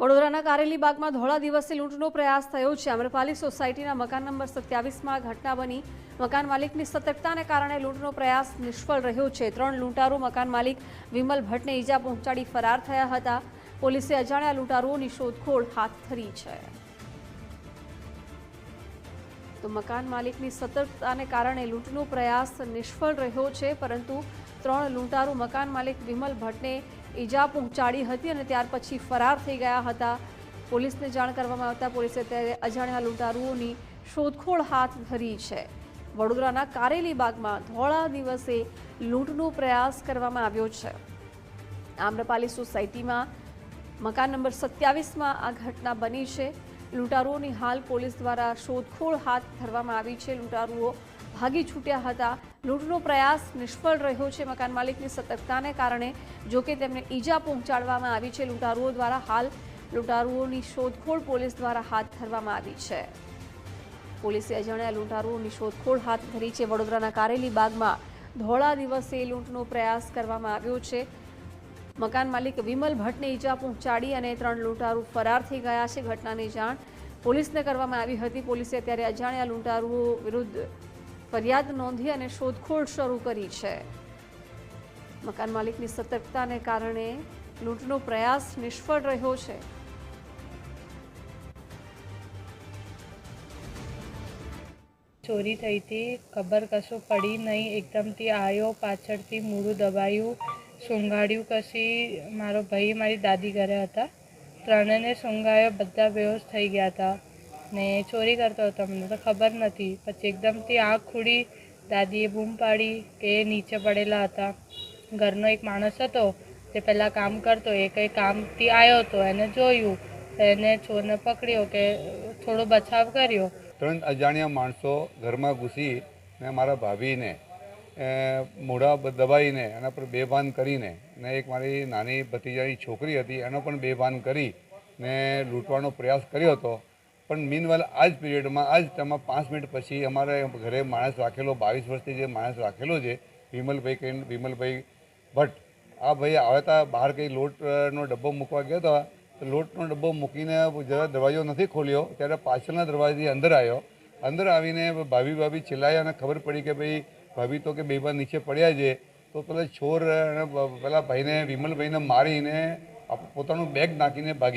વડોદરાના કારેલી બાગમાં ધોળા દિવસે લૂંટનો પ્રયાસ થયો છે. અમરપાલી સોસાયટીના મકાન નંબર સત્યાવીસમાં ઘટના બની. મકાન માલિકની સતર્કતાને કારણે લૂંટનો પ્રયાસ નિષ્ફળ રહ્યો છે. ત્રણ લૂંટારો મકાન માલિક વિમલ ભટ્ટને ઈજા પહોંચાડી ફરાર થયા હતા. પોલીસે અજાણ્યા લૂંટારુઓની શોધખોળ હાથ ધરી છે. તો મકાન માલિકની સતર્કતાને કારણે લૂંટનો પ્રયાસ નિષ્ફળ રહ્યો છે, પરંતુ ત્રણ લૂંટારો મકાન માલિક વિમલ ભટ્ટને ઈજા પહોંચાડી હતી અને ત્યાર પછી ફરાર થઈ ગયા હતા. પોલીસને જાણ કરવામાં આવતા પોલીસે ત્યારે અજાણ્યા લૂંટારુઓની શોધખોળ હાથ ધરી છે. વડોદરાના કારેલી બાગમાં ધોળા દિવસે લૂંટનો પ્રયાસ કરવામાં આવ્યો છે. આમ્રપાલી સોસાયટીમાં મકાન નંબર સત્યાવીસમાં આ ઘટના બની છે. લૂંટારુઓની હાલ પોલીસ દ્વારા શોધખોળ હાથ ધરવામાં આવી છે. લૂંટારુઓ ભાગી છૂટ્યા હતા. લૂંટનો પ્રયાસ નિષ્ફળ રહ્યો છે મકાન માલિકની સતર્કતાને કારણે. જો કે તેમને ઈજા પહોંચાડવામાં આવી છે, લૂંટારુઓ દ્વારા હાલ લૂંટારુઓની શોધખોળ પોલીસ દ્વારા હાથ ધરવામાં આવી છે. પોલીસે અજાણ્યા લૂંટારુઓની શોધખોળ હાથ ધરી છે. વડોદરાના કારેલી બાગમાં ધોળા દિવસે લૂંટનો પ્રયાસ કરવામાં આવ્યો છે. મકાન માલિક વિમલ ભટ્ટને ઈજા પહોંચાડી અને ત્રણ લૂંટારૂ ફરાર થઈ ગયા છે. ઘટનાની જાણ પોલીસને કરવામાં આવી હતી. પોલીસે અત્યારે અજાણ્યા લૂંટારુઓ વિરુદ્ધ ફરિયાદ નોંધી અને શોધખોળ શરૂ કરી છે. મકાન માલિકની સતર્કતાને કારણે લૂંટનો પ્રયાસ નિષ્ફળ રહ્યો છે. ચોરી થઈ હતી, ખબર કશું પડી નહીં, એકદમથી આવ્યો પાછળથી મૂળું દબાયું સૂંઘાડ્યું કશી, મારો ભાઈ, મારી દાદી ઘરે હતા. ત્રણેને સૂંઘાયો બધા બેહોશ થઈ ગયા હતા. ને ચોરી કરતો હતો, અમને તો ખબર નથી. પછી એકદમથી આંખ ખુલી દાદીએ બૂમ પાડી કે એ નીચે પડેલા હતા. ઘરનો એક માણસ હતો તે પહેલાં કામ કરતો, એ કંઈ કામથી આવ્યો હતો, એને જોયું. એને ચોરને પકડ્યો કે થોડો બચાવ કર્યો. ત્રણ અજાણ્યા માણસો ઘરમાં ઘૂસી ને મારા ભાભીને મોઢા દબાવીને એના પર બેભાન કરીને ને એક મારી નાની ભતીજાની છોકરી હતી, એનો પણ બેભાન કરી ને લૂંટવાનો પ્રયાસ કર્યો હતો. પણ મીનવાલ આ જ પીરિયડમાં આ જ તેમાં પાંચ મિનિટ પછી અમારે ઘરે માણસ રાખેલો, બાવીસ વર્ષથી જે માણસ રાખેલો છે, વિમલભાઈ કહીને, વિમલભાઈ ભટ્ટ, આ ભાઈ આવતા બહાર કંઈ લોટનો ડબ્બો મૂકવા ગયા હતા તો લોટનો ડબ્બો મૂકીને જરા દરવાજો નથી ખોલ્યો, ત્યારે પાછળના દરવાજાથી અંદર આવ્યો. અંદર આવીને ભાભી ભાભી ચિલ્લાયા અને ખબર પડી કે ભાઈ, ભાભી તો કે બેબા નીચે પડ્યા છે, તો પેલા છોર એને પેલા ભાઈને, વિમલભાઈને મારીને પોતાનું બેગ નાખીને ભાગી